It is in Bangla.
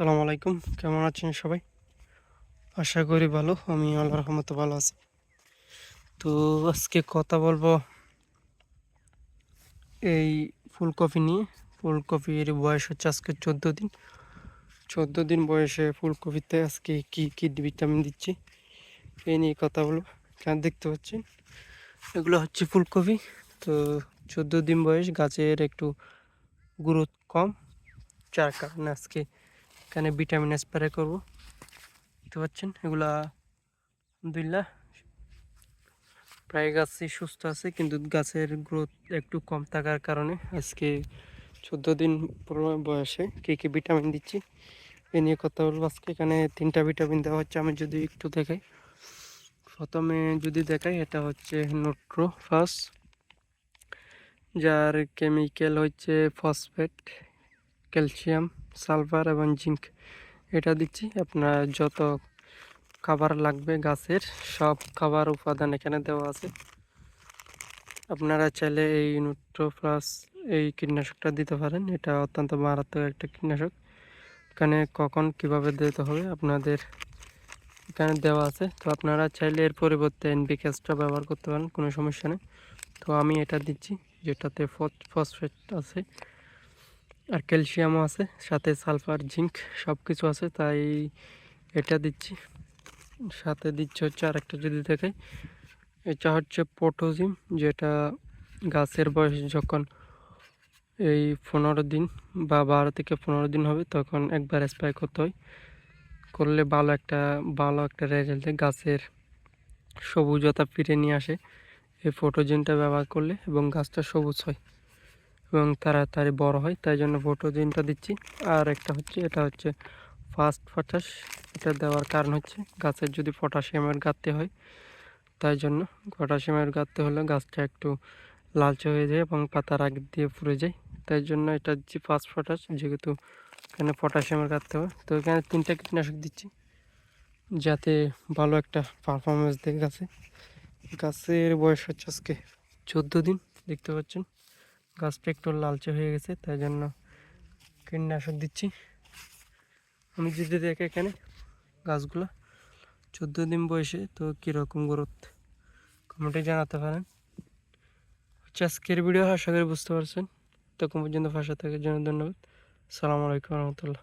আসসালামু আলাইকুম। কেমন আছেন সবাই? আশা করি ভালো আমি আল্লাহ রহমত ভালো আছি। তো আজকে কথা বলব এই ফুলকপি নিয়ে। ফুলকপির বয়স হচ্ছে আজকে চোদ্দ দিন। চোদ্দ দিন বয়সে ফুলকপিতে আজকে কি কি ভিটামিন দিচ্ছি এই নিয়ে কথা বলব। কেন দেখতে পাচ্ছেন? এগুলো হচ্ছে ফুলকপি। তো চোদ্দ দিন বয়স, গাছের একটু গ্রোথ কম। যার কারণে আজকে এখানে ভিটামিন স্প্রে করব। দেখতে পাচ্ছেন, এগুলা আলহামদুলিল্লাহ প্রায় গাছই সুস্থ আছে, কিন্তু গাছের গ্রোথ একটু কম থাকার কারণে আজকে চোদ্দ দিন বয়সে কী কী ভিটামিন দিচ্ছি, এ নিয়ে কথা বলব। আজকে এখানে তিনটা ভিটামিন দেওয়া হচ্ছে, আমি যদি একটু দেখাই। প্রথমে যদি দেখাই, এটা হচ্ছে নোট্রোফাস যার কেমিক্যাল হচ্ছে ফসফেট ক্যালসিয়াম সালফার এবং জিঙ্ক এটা দিচ্ছি আপনার যত খাবার লাগবে গাছের, সব খাবার উপাদান এখানে দেওয়া আছে। আপনারা চাইলে এই নিউট্রোপ্লাস এই কীটনাশকটা দিতে পারেন। এটা অত্যন্ত মারাত্মক একটা কীটনাশক। এখানে কখন কীভাবে দিতে হবে আপনাদের এখানে দেওয়া আছে। তো আপনারা চাইলে এর পরিবর্তে এনবিকেসটা ব্যবহার করতে পারেন, কোনো সমস্যা নেই। তো আমি এটা দিচ্ছি, যেটাতে ফসফেট আছে। আর ক্যালসিয়ামও আছে, সাথে সালফার, জিঙ্ক সব কিছু আছে, তাই এটা দিচ্ছি। সাথে দিচ্ছে হচ্ছে আরেকটা যদি দেখে, এটা হচ্ছে পটোজিম যেটা গাছের বয়স যখন এই পনেরো দিন বা বারো থেকে পনেরো দিন হবে, তখন একবার স্প্রে করতে হয়। করলে ভালো একটা ভালো একটা রেজাল্ট গাছের সবুজতা ফিরে নিয়ে আসে। এই ফটোজিনটা ব্যবহার করলে এবং গাছটা সবুজ হয়। এবং তাড়াতাড়ি বড় হয়, তাই জন্য ফটোজিনটা দিচ্ছি। আর একটা হচ্ছে, এটা হচ্ছে ফাস্ট পটাশ এটা দেওয়ার কারণ হচ্ছে গাছের যদি পটাশিয়ামের ঘাটতি হয়, তাই জন্য পটাশিয়ামের ঘাটতি হলে গাছটা একটু লালচে হয়ে যায় এবং পাতার আগে দিয়ে পুড়ে যায়। তাই জন্য এটা দিচ্ছি ফাস্ট পটাশ যেহেতু এখানে পটাশিয়ামের ঘাটতি হয়। তো এখানে তিনটা কীটনাশক দিচ্ছি, যাতে ভালো একটা পারফরমেন্স দেয় গাছে। গাছের বয়স হচ্ছে আজকে চোদ্দ দিন, দেখতে পাচ্ছেন। গাছটা একটু লালচে হয়ে গেছে, তাই জন্য কীটনাশক দিচ্ছি। আমি যদি দেখে এখানে গাছগুলো, চোদ্দ দিন বয়সে, তো কীরকম গ্রোথ? কমেন্টে জানাতে পারেন। হচ্ছে আজকের ভিডিও, আশা করি বুঝতে পারছেন। তখন পর্যন্ত ভাষা থাকার জন্য ধন্যবাদ। সালামু আলাইকুম রহমতুল্লাহ।